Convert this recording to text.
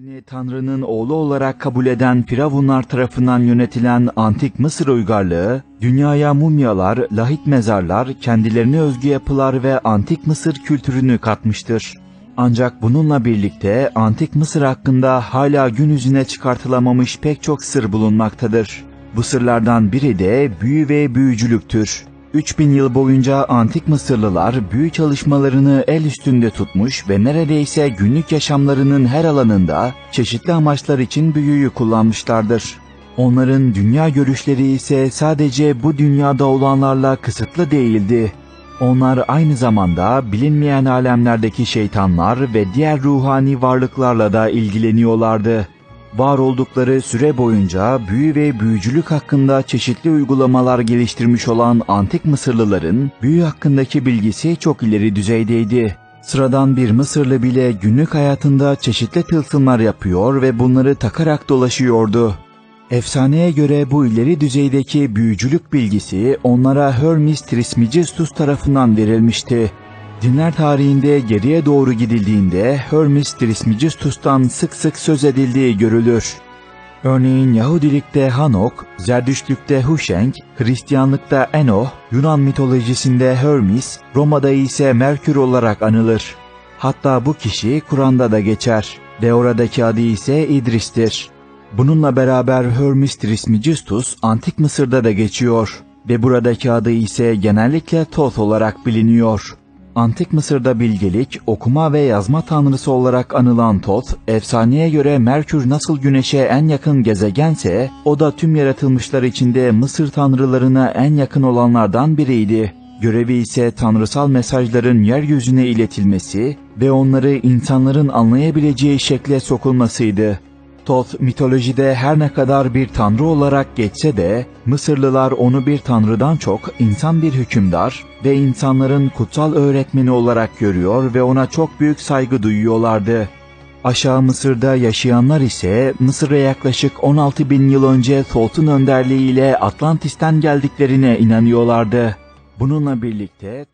Kendini Tanrı'nın oğlu olarak kabul eden Firavunlar tarafından yönetilen antik Mısır uygarlığı, dünyaya mumyalar, lahit mezarlar, kendilerine özgü yapılar ve antik Mısır kültürünü katmıştır. Ancak bununla birlikte antik Mısır hakkında hala gün yüzüne çıkartılamamış pek çok sır bulunmaktadır. Bu sırlardan biri de büyü ve büyücülüktür. 3000 yıl boyunca antik Mısırlılar büyü çalışmalarını el üstünde tutmuş ve neredeyse günlük yaşamlarının her alanında çeşitli amaçlar için büyüyü kullanmışlardır. Onların dünya görüşleri ise sadece bu dünyada olanlarla kısıtlı değildi. Onlar aynı zamanda bilinmeyen alemlerdeki şeytanlar ve diğer ruhani varlıklarla da ilgileniyorlardı. Var oldukları süre boyunca büyü ve büyücülük hakkında çeşitli uygulamalar geliştirmiş olan antik Mısırlıların büyü hakkındaki bilgisi çok ileri düzeydeydi. Sıradan bir Mısırlı bile günlük hayatında çeşitli tılsımlar yapıyor ve bunları takarak dolaşıyordu. Efsaneye göre bu ileri düzeydeki büyücülük bilgisi onlara Hermes Trismegistus tarafından verilmişti. Dinler tarihinde geriye doğru gidildiğinde Hermes Trismegistus'tan sık sık söz edildiği görülür. Örneğin Yahudilikte Hanok, Zerdüştlükte Huşenk, Hristiyanlıkta Enoh, Yunan mitolojisinde Hermes, Roma'da ise Merkür olarak anılır. Hatta bu kişi Kur'an'da da geçer ve oradaki adı ise İdris'tir. Bununla beraber Hermes Trismegistus Antik Mısır'da da geçiyor ve buradaki adı ise genellikle Thoth olarak biliniyor. Antik Mısır'da bilgelik, okuma ve yazma tanrısı olarak anılan Thoth, efsaneye göre Merkür nasıl Güneş'e en yakın gezegense, o da tüm yaratılmışlar içinde Mısır tanrılarına en yakın olanlardan biriydi. Görevi ise tanrısal mesajların yeryüzüne iletilmesi ve onları insanların anlayabileceği şekle sokulmasıydı. Thoth mitolojide her ne kadar bir tanrı olarak geçse de Mısırlılar onu bir tanrıdan çok insan bir hükümdar ve insanların kutsal öğretmeni olarak görüyor ve ona çok büyük saygı duyuyorlardı. Aşağı Mısır'da yaşayanlar ise Mısır'a yaklaşık 16 bin yıl önce Thoth'un önderliğiyle Atlantis'ten geldiklerine inanıyorlardı. Bununla birlikte